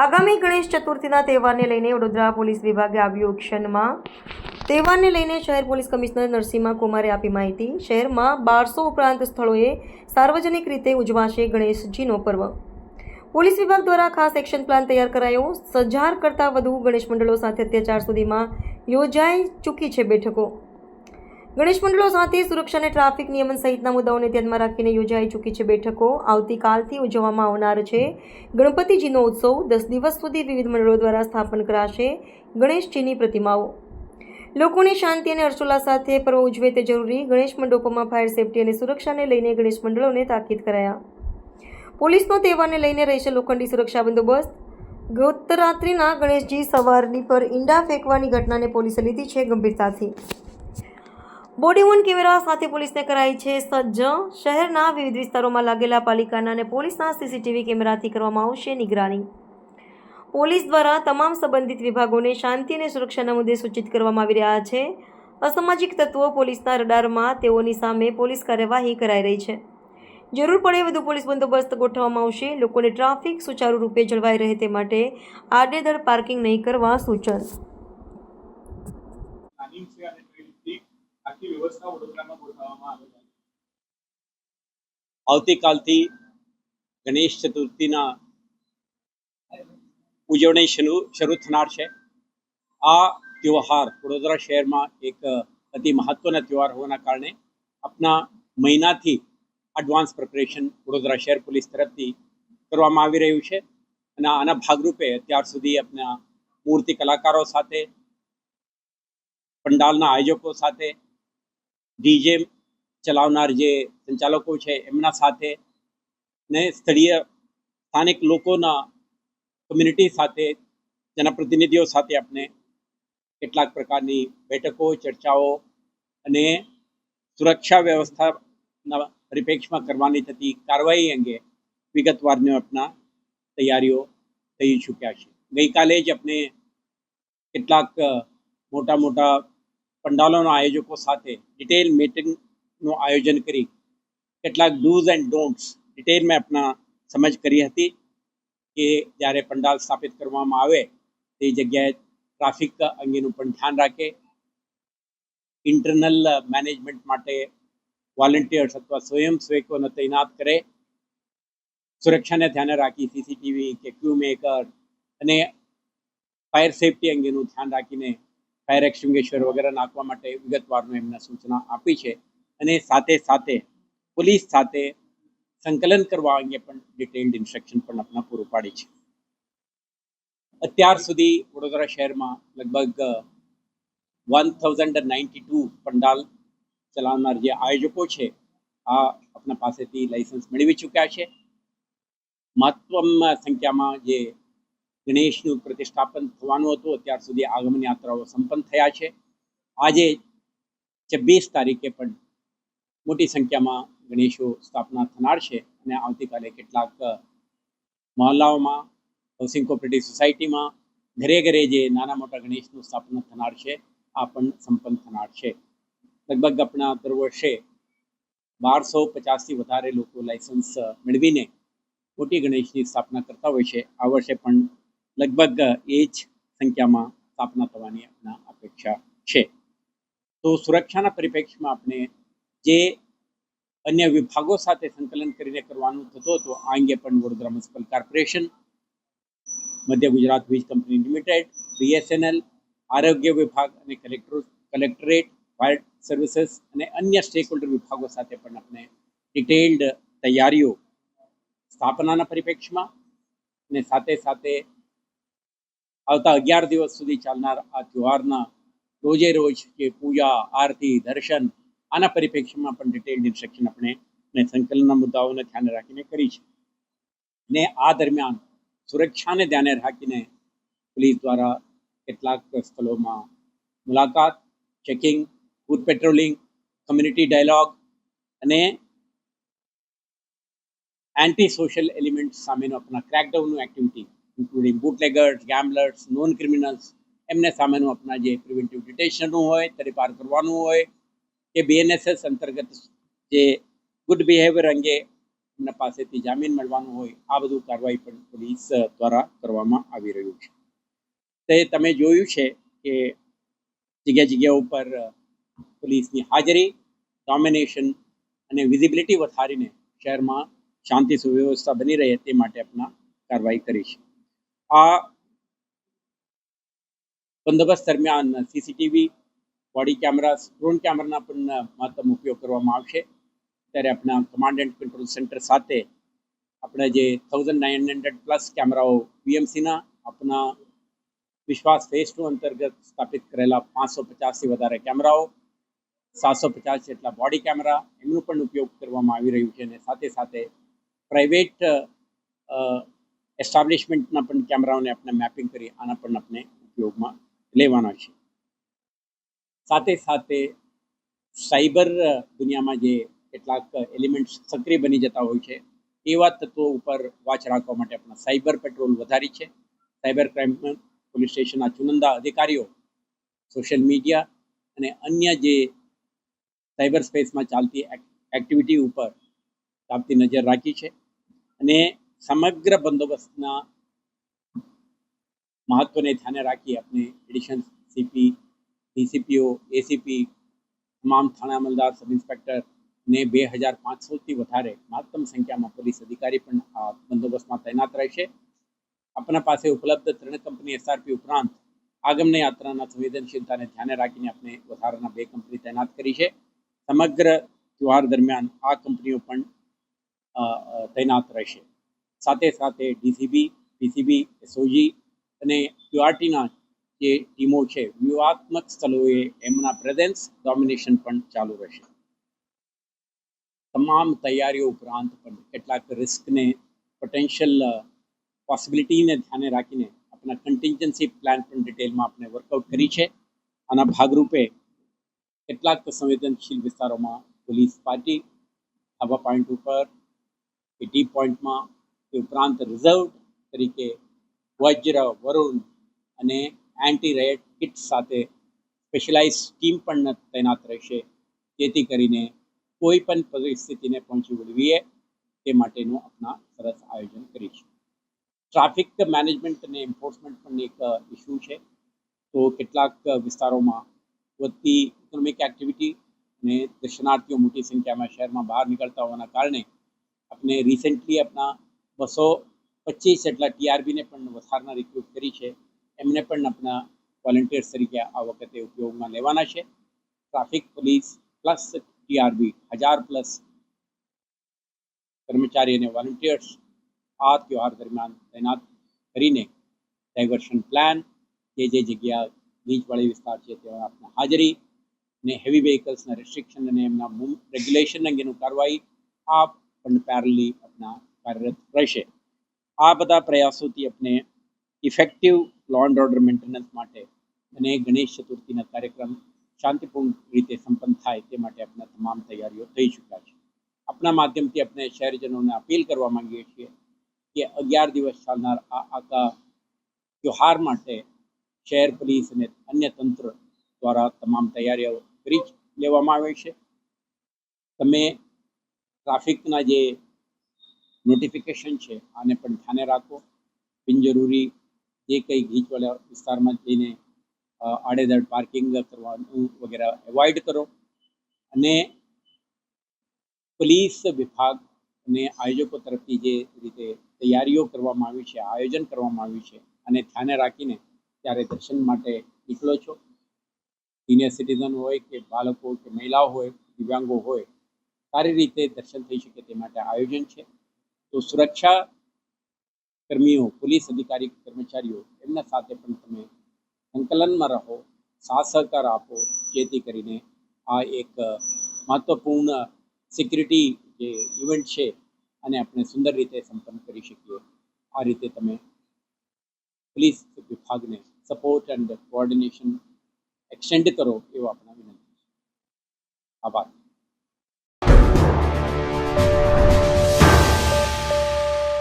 આગામી ગણેશ ચતુર્થીના તહેવારને લઈને વડોદરા પોલીસ વિભાગે આવ્યું એક્શનમાં. તહેવારને લઈને શહેર પોલીસ કમિશનર નરસિંહા કુમારે આપી માહિતી. શહેરમાં બારસો ઉપરાંત સ્થળોએ સાર્વજનિક રીતે ઉજવાશે ગણેશજીનો પર્વ. પોલીસ વિભાગ દ્વારા ખાસ એક્શન પ્લાન તૈયાર કરાયો. સજાર કરતાં વધુ ગણેશ મંડળો સાથે અત્યાચાર સુધીમાં યોજાઈ ચૂકી છે બેઠકો. ગણેશ મંડળો સાથે સુરક્ષા અને ટ્રાફિક નિયમન સહિતના મુદ્દાઓને ધ્યાનમાં રાખીને યોજાઈ ચૂકી છે બેઠકો. આવતીકાલથી ઉજવવામાં આવનાર છે ગણપતિજીનો ઉત્સવ. દસ દિવસ સુધી વિવિધ મંડળો દ્વારા સ્થાપન કરાશે ગણેશજીની પ્રતિમાઓ. લોકોની શાંતિ અને હર્ષોલ્લાસ સાથે પર્વ ઉજવે તે જરૂરી. ગણેશ મંડપોમાં ફાયર સેફટી અને સુરક્ષાને લઈને ગણેશ મંડળોને તાકીદ કરાયા. પોલીસનો તહેવારને લઈને રહેશે લોખંડી સુરક્ષા બંદોબસ્ત. ગતરાત્રિના ગણેશજી સવારની પર ઈંડા ફેંકવાની ઘટનાને પોલીસે લીધી છે ગંભીરતાથી. બોડી વોર્ન કેમેરા સાથે પોલીસને કરાઈ છે? સજ્જ, શહેરના વિવિધ વિસ્તારોમાં લાગેલા પાલિકાના અને પોલીસના સીસીટીવી કેમેરાથી કરવામાં આવશે નિગરાની. પોલીસ દ્વારા તમામ સંબંધિત વિભાગોને શાંતિ અને સુરક્ષાના મુદ્દે સૂચિત કરવામાં આવી રહ્યા છે. અસામાજિક તત્વો પોલીસના રડારમાં તેઓની સામે પોલીસ કાર્યવાહી કરાઈ રહી છે. જરૂર પડે વધુ પોલીસ બંદોબસ્ત ગોઠવવામાં આવશે. લોકોને ટ્રાફિક સુચારુ રૂપે જળવાઈ રહે તે માટે આડેધડ પાર્કિંગ નહીં કરવા સૂચન પ્લાનિંગ છે અને ટ્રેનથી આવતીકાલથી ગણેશ ચતુર્થીના ઉજવણી શરૂ થનાર છે. આ ત્યોહાર વડોદરા શહેરમાં એક અતિ મહત્વના ત્યોહાર હોવાના કારણે આપના મહિનાથી એડવાન્સ પ્રિપરેશન વડોદરા શહેર પોલીસ તરફથી કરવામાં આવી રહ્યું છે અને આના ભાગરૂપે અત્યાર સુધી આપણા મૂર્તિ કલાકારો સાથે, પંડાલના આયોજકો સાથે ડીજે ચલાવનાર જે સંચાલકો છે, એમના સાથે ને સ્થળીય સ્થાનિક લોકોના કમ્યુનિટી સાથે, જનપ્રતિનિધિઓ સાથે આપણે કેટલાક પ્રકારની બેઠકો, ચર્ચાઓ અને સુરક્ષા વ્યવસ્થાના પરિપ્રેક્ષમાં કરવાની થતી કાર્યવાહી અંગે વિગતવારની આપણા તૈયારીઓ થઈ ચૂક્યા છે. ગઈકાલે જ આપણે કેટલાક મોટા મોટા પંડાલોના આયોજકો સાથે ડિટેલ મીટિંગનું આયોજન કરી કેટલાક ડૂઝ એન્ડ ડોન્ટ્સ ડિટેલમાં આપણા સમજ કરી હતી કે જ્યારે પંડાલ સ્થાપિત કરવામાં આવે તે જગ્યાએ ટ્રાફિક અંગેનું પણ ધ્યાન રાખે. ઇન્ટરનલ મેનેજમેન્ટ માટે વોલેન્ટિયર્સ અથવા સ્વયંસેવકોને તૈનાત કરે. સુરક્ષાને ધ્યાને રાખી સીસીટીવી કે ક્યુ મેકર અને ફાયર સેફટી અંગેનું ધ્યાન રાખીને ફાયર એક્સટિંગ્વિશર વગેરે નાખવા માટે વિગતવારનું એમને સૂચના આપી છે. અને સાથે સાથે પોલીસ સાથે સંકલન કરવા અંગે પણ ડિટેલ્ડ ઇન્સ્ટ્રક્શન પણ આપણા પૂરું પાડી છે. અત્યાર સુધી વડોદરા શહેરમાં લગભગ one thousand ninety two pandal ચલાવનાર જે આયોજકો છે, આ આપણા પાસેથી લાઇસન્સ મેળવી ચૂક્યા છે. મહત્વમાં સંખ્યામાં જે ગણેશનું પ્રતિષ્ઠાપન થવાનું હતું. અત્યાર સુધી આગમન યાત્રાઓ સંપન્ન થયા છે. આજે છવ્વીસ તારીખે પણ મોટી સંખ્યામાં ગણેશો સ્થાપના થનાર છે અને આવતીકાલે કેટલાક મહોલ્લાઓમાં હાઉસિંગ કોઓપરેટિવ સોસાયટીમાં ઘરે ઘરે જે નાના મોટા ગણેશનું સ્થાપના થનાર છે, આ પણ સંપન્ન થનાર છે. લગભગ આપણા દર વર્ષે બારસો પચાસથી વધારે લોકો લાઇસન્સ મેળવીને મોટી ગણેશની સ્થાપના કરતા હોય છે. આ વર્ષે પણ લગભગ એ જ સંખ્યામાં સ્થાપના થવાની અપેક્ષા છે. તો સુરક્ષાના પરિપ્રેક્ષમાં આપણે જે અન્ય વિભાગો સાથે સંકલન કરીને કરવાનું થતું હતું, આ અંગે પણ વડોદરા મ્યુનિસિપલ કોર્પોરેશન, મધ્ય ગુજરાત વીજ કંપની લિમિટેડ, બીએસએનએલ, આરોગ્ય વિભાગ અને કલેક્ટર, કલેક્ટરેટ ફાયર સર્વિસીસ અને અન્ય સ્ટેક હોલ્ડર વિભાગો સાથે પણ આપણે ડિટેલ્ડ તૈયારીઓ સ્થાપનાના પરિપ્રેક્ષમાં અને સાથે સાથે આવતા અગિયાર દિવસ સુધી ચાલનાર આ તહેવારના રોજે રોજ જે પૂજા, આરતી, દર્શન, આના પરિપ્રેક્ષમાં પણ ડિટેલ્ડ ઇન્સ્ટ્રક્શન આપણે અને સંકલનના મુદ્દાઓને ધ્યાને રાખીને કરી છે. ને આ દરમિયાન સુરક્ષાને ધ્યાને રાખીને પોલીસ દ્વારા કેટલાક સ્થળોમાં મુલાકાત checking foot patrolling community dialogue અને એન્ટી સોશિયલ એલિમેન્ટ સામેનો આપણા ક્રેકડાઉનનું activity including bootleggers gamblers known criminals એમને સામેનું આપણા જે પ્રિવેન્ટિવ ડિટેશનનું હોય તરી પાર કરવાનું હોય કે બીએનએસએસ અંતર્ગત જે ગુડ બિહેવિયર અંગે એમના પાસેથી જામીન મળવાનું હોય, આ બધું કાર્યવાહી પણ પોલીસ દ્વારા કરવામાં આવી રહ્યું છે. તે તમે જોયું છે કે જગ્યા જગ્યા ઉપર પોલીસની હાજરી ડોમિનેશન અને વિઝિબિલિટી વધારીને શહેરમાં શાંતિ સુવ્યવસ્થા બની રહે તે માટે આપણા કાર્યવાહી કરી છે. આ બંદોબસ્ત દરમિયાન સીસીટીવી બોડી કેમેરા ડ્રોન કેમેરાના પણ મહત્તમ ઉપયોગ કરવામાં આવશે. ત્યારે આપણા કમાન્ડ એન્ડ કંટ્રોલ સેન્ટર સાથે આપણે જે થાઉઝન્ડ નાઇન હંડ્રેડ પ્લસ કેમેરાઓ બીએમસીના આપણા વિશ્વાસ ફેસ ટુ અંતર્ગત સ્થાપિત કરેલા પાંચસો પચાસથી વધારે કેમેરાઓ સાતસો પચાસ જેટલા બોડી કેમેરા એમનો પણ ઉપયોગ કરવામાં આવી રહ્યું છે અને સાથે સાથે પ્રાઇવેટ એસ્ટાબ્લિશમેન્ટના પણ કેમેરાઓને આપણે મેપિંગ કરી, આના પણ આપણે ઉપયોગમાં લેવાના છે. સાથે સાથે સાયબર દુનિયામાં જે કેટલાક એલિમેન્ટ્સ સક્રિય બની જતા હોય છે એવા તત્વો ઉપર વાચ રાખવા માટે આપણે સાયબર પેટ્રોલ વધારી છે. સાયબર ક્રાઇમ પોલીસ સ્ટેશનના ચુનંદા અધિકારીઓ, સોશિયલ મીડિયા અને અન્ય જે સાયબર સ્પેસમાં ચાલતી એક્ટિવિટી ઉપર ચાપતી નજર રાખી છે. અને સમગ્ર બંદોબસ્તના મહત્વને ધ્યાને રાખી આપણે એડિશન સીપી ડીસીપીઓ એસીપી તમામ થાણા અમલદાર સબ ઇન્સ્પેક્ટર ને બે હજાર પાંચસોથી વધારે મહત્તમ સંખ્યામાં પોલીસ અધિકારી પણ આ બંદોબસ્તમાં તૈનાત રહેશે આપણા પાસે ઉપલબ્ધ ત્રણ કંપની એસઆરપી ઉપરાંત આગમની યાત્રાના સંવેદનશીલતાને ધ્યાને રાખીને આપણે વધારાના બે કંપની તૈનાત કરી છે સમગ્ર ત્યોહાર દરમિયાન આ કંપનીઓ પણ અ, અ, તૈનાત રહેશે સાથે સાથે ડીસીબી, પીસીબી, એસઓજી અને ક્યુઆરટીના જે ટીમો છે, વ્યૂહાત્મક સ્થળોએ એમના પ્રેઝન્સ ડોમિનેશન પણ ચાલુ રહેશે. તમામ તૈયારીઓ ઉપરાંત પણ કેટલાક રિસ્કને પોટેન્શિયલ પોસિબિલિટીને ધ્યાને રાખીને આપણા કન્ટિન્જન્સી પ્લાન પણ ડિટેલમાં આપણે વર્કઆઉટ કરી છે. આના ભાગરૂપે કેટલાક સંવેદનશીલ વિસ્તારોમાં પોલીસ પાર્ટી આવા પોઈન્ટ ઉપર કે ટી પોઈન્ટમાં તે ઉપરાંત રિઝર્વ તરીકે વજ્ર, વરુણ અને એન્ટી રેડ કિટ સાથે સ્પેશિયલાઇઝ ટીમ પણ તૈનાત રહેશે. જેથી કરીને કોઈ પણ પરિસ્થિતિને પહોંચી વળવીએ તે માટેનું આપણા સરસ આયોજન કરીશું. ટ્રાફિક મેનેજમેન્ટ અને એન્ફોર્સમેન્ટ પણ એક ઇસ્યુ છે. તો કેટલાક વિસ્તારોમાં વધતી ઇકોનોમિક એક્ટિવિટી અને દર્શનાર્થીઓ મોટી સંખ્યામાં શહેરમાં બહાર નીકળતા હોવાના કારણે આપણે રિસેન્ટલી આપણા બસો પચીસ જેટલા ટીઆરબીને પણ વધારના રિક્રુટ કરી છે. એમને પણ આપણા વોલેન્ટિયર્સ તરીકે આ વખતે ઉપયોગમાં લેવાના છે. ટ્રાફિક પોલીસ પ્લસ ટીઆરબી હજાર પ્લસ કર્મચારી અને વોલેન્ટિયર્સ આ ત્યોહાર દરમિયાન તૈનાત કરીને ડાયવર્શન પ્લાન જે જે જગ્યા નીચવાળી વિસ્તાર છે ત્યાં આપણા હાજરી ને હેવી વ્હીકલ્સના રિસ્ટ્રિક્શન અને એમના રેગ્યુલેશન અંગેનું કાર્યવાહી આ પણ પેરલી આપણા કાર્યરત રહેશે. આ બધા પ્રયાસોથી આપણે effective law and order maintenance માટે અને ગણેશ ચતુર્થીના કાર્યક્રમ શાંતિપૂર્ણ રીતે સંપન્ન થાય તે માટે આપણા તમામ તૈયારીઓ થઈ ચૂક્યા છે. આપણા માધ્યમથી આપણે શહેરજનોને અપીલ કરવા માંગીએ છીએ કે અગિયાર દિવસ ચાલનાર આ આખા ત્યોહાર માટે શહેર પોલીસ અને અન્ય તંત્ર દ્વારા તમામ તૈયારીઓ કરી લેવામાં આવે છે. તમે ટ્રાફિકના જે નોટિફિકેશન છે, આને પણ ધ્યાને રાખો. બિનજરૂરી જે કંઈ ગીચવાળા વિસ્તારમાં જઈને આડેધડ પાર્કિંગ કરવાનું વગેરે એવોઇડ કરો. અને પોલીસ વિભાગ અને આયોજકો તરફથી જે રીતે તૈયારીઓ કરવામાં આવી છે, આયોજન કરવામાં આવ્યું છે અને ધ્યાને રાખીને ત્યારે દર્શન માટે નીકળો છો. સિનિયર સિટીઝન હોય કે બાળકો કે મહિલાઓ હોય, દિવ્યાંગો હોય, સારી રીતે દર્શન થઈ શકે તે માટે આયોજન છે. તો સુરક્ષા કર્મીઓ, પોલીસ અધિકારી, કર્મચારીઓ, એમના સાથે પણ તમે સંકલનમાં રહો, સાથ સહકાર આપો, જેથી કરીને આ એક મહત્વપૂર્ણ સિક્યુરિટી જે ઇવેન્ટ છે અને આપણે સુંદર રીતે સંપન્ન કરી શકીએ. આ રીતે તમે પોલીસ વિભાગને સપોર્ટ એન્ડ કોઓર્ડિનેશન એક્સટેન્ડ કરો એવો આપણા વિનંતી છે. આભાર.